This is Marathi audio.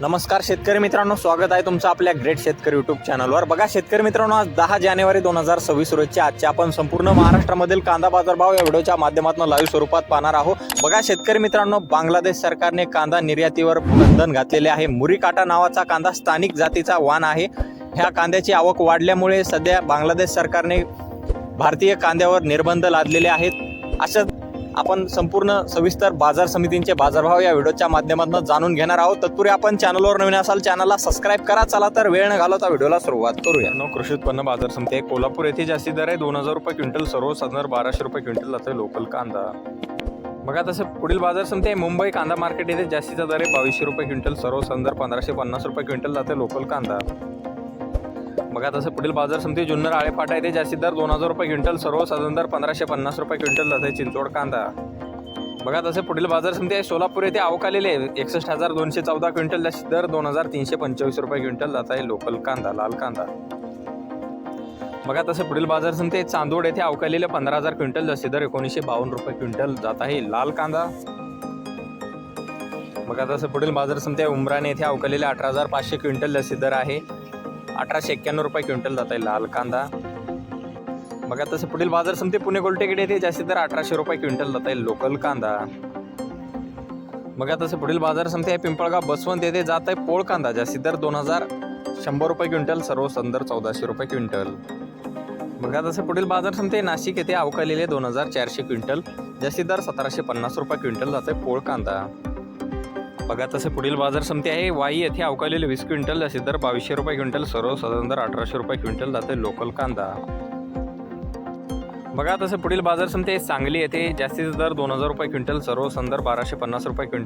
नमस्कार शेतकरी मित्रांनो स्वागत आहे तुमचं आपल्या ग्रेट शेतकरी युट्यूब चॅनलवर बघा शेतकरी मित्रांनो आज दहा जानेवारी दोन हजार सव्वीस रोजच्या आजच्या आपण संपूर्ण महाराष्ट्रामधील कांदा बाजारभाव या व्हिडिओच्या माध्यमातून लाईव्ह स्वरूपात पाहणार आहोत. बघा शेतकरी मित्रांनो बांगलादेश सरकारने कांदा निर्यातीवर बंधन घातलेले आहे. मुरी काटा नावाचा कांदा स्थानिक जातीचा वाण आहे. ह्या कांद्याची आवक वाढल्यामुळे सध्या बांगलादेश सरकारने भारतीय कांद्यावर निर्बंध लादलेले आहेत. अशा आपण संपूर्ण सविस्तर बाजार समितींचे बाजारभाव या व्हिडिओच्या माध्यमातून जाणून घेणार आहोत. तत्पूर्वी आपण चॅनलवर नवीन असाल चॅनलला सबस्क्राईब करा. चला तर वेळ न घालवता व्हिडिओला सुरुवात करूया. नो कृषी उत्पन्न बाजार समिती कोल्हापूर येथे जास्ती दर आहे. दोन हजार रुपये क्विंटल सर्वसाधारण बाराशे रुपये क्विंटल जाते लोकल कांदा. बघा तसं पुढील बाजार समिती आहे. मुंबई कांदा मार्केट येथे जास्तीचा दर आहे. बावीसशे रुपये क्विंटल सर्वसाधारण पंधराशे पन्नास रुपये क्विंटल जाते लोकल कांदा. बघा तसं पुढील बाजार समिती जुन्नर आळेपाटा येथे जास्तीत दर दोन हजार रुपये क्विंटल सर्वसाधारण दर पंधराशे पन्नास रुपये क्विंटल जाते चिंचवड कांदा. बघा तसे पुढील बाजार समिती आहे सोलापूर येथे अवकालेले एकसष्ट हजार दोनशे चौदा क्विंटल जास्तीत दर दोन हजार तीनशे पंचवीस रुपये क्विंटल जात आहे लोकल कांदा लाल कांदा. बघा तसे पुढील बाजार समिती आहे चांदोड येथे अवकालेले पंधरा हजार क्विंटल जास्तीत दर एकोणीसशे बावन्न रुपये क्विंटल जात आहे लाल कांदा. बघा तसं पुढील बाजार समिती आहे उमराणे येथे अवकालेले अठरा हजार पाचशे क्विंटल जास्तीत दर आहे. अठराशे एक्क्याण्णव रुपये क्विंटल जात आहे लाल कांदा. बघा तसं पुढील बाजार समिती पुणे गोलटेकडे येते. जास्तीत दर अठराशे रुपये क्विंटल जात आहे लोकल कांदा. बघा तसं पुढील बाजार समिती आहे पिंपळगाव बसवंत येथे जात आहे पोळ कांदा. जास्तीत दर दोन हजार शंभर रुपये क्विंटल सर्व संदर चौदाशे रुपये क्विंटल. बघा तसं पुढील बाजार समिती नाशिक येथे अवकालेले दोन हजार चारशे क्विंटल. जास्तीत दर सतराशे पन्नास रुपये क्विंटल जात आहे पोळ कांदा. बघा तसे पुढील बाजार समिती आहे. वाई येथे अवकालेले वीस क्विंटल असे दर बावीसशे रुपये क्विंटल सर्व साधारण दर अठराशे रुपये क्विंटल जाते लोकल कांदा. बघा तसे पुढील बाजार समिती आहे. सांगली येथे जास्तीचा दर दोन हजार रुपये क्विंटल सर्व संदर बाराशे पन्नास रुपये क्विंटल.